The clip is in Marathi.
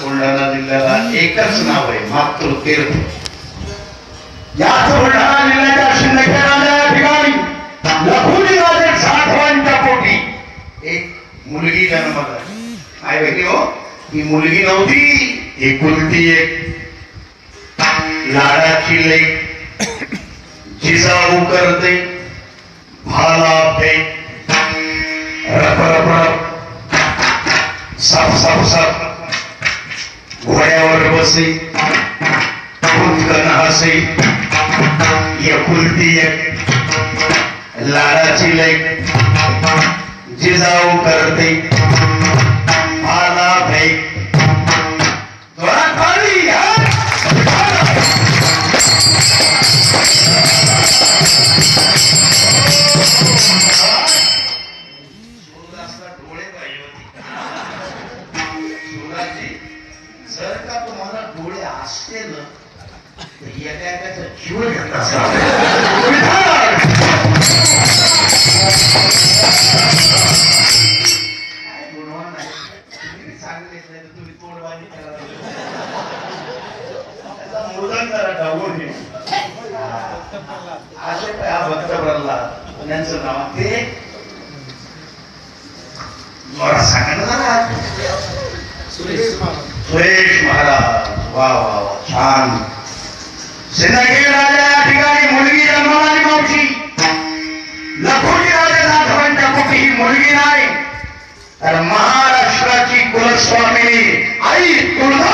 बुलढाणा जिल्ह्याला एकच नाव आहे मातृतीर्थ याच बुलढाणा जिल्ह्याच्या शिंदखेडा या ठिकाणी लखुजी राजे साठवांच्या पोटी. एक मुलगी जन्माला काय माहिती हो ही मुलगी नव्हती एकुलती एक. लाडाची लेक. जिजाऊ करते भाला फेक रप रप रप. सप सप सप. बसे कुंदकन हसे एकुलती एक लाडाची लेक जिजाऊ करते। जर का तुम्हाला डोळे असते ना तर एका एकाचा जीव घेत तुम्ही चांगले करा. त्याचा असे काय हा भक्त प्रल्हाद. त्यांचं नाव ते. मला सांगा ना सुरेश महाराज वा वा वा छान. सिंदखेड राजा या ठिकाणी मुलगी जन्माला मावशी. लखोजी राजा जाधवांच्या कुठे ही मुलगी नाही. तर महाराष्ट्राची कुलस्वामिनी आई तुळजा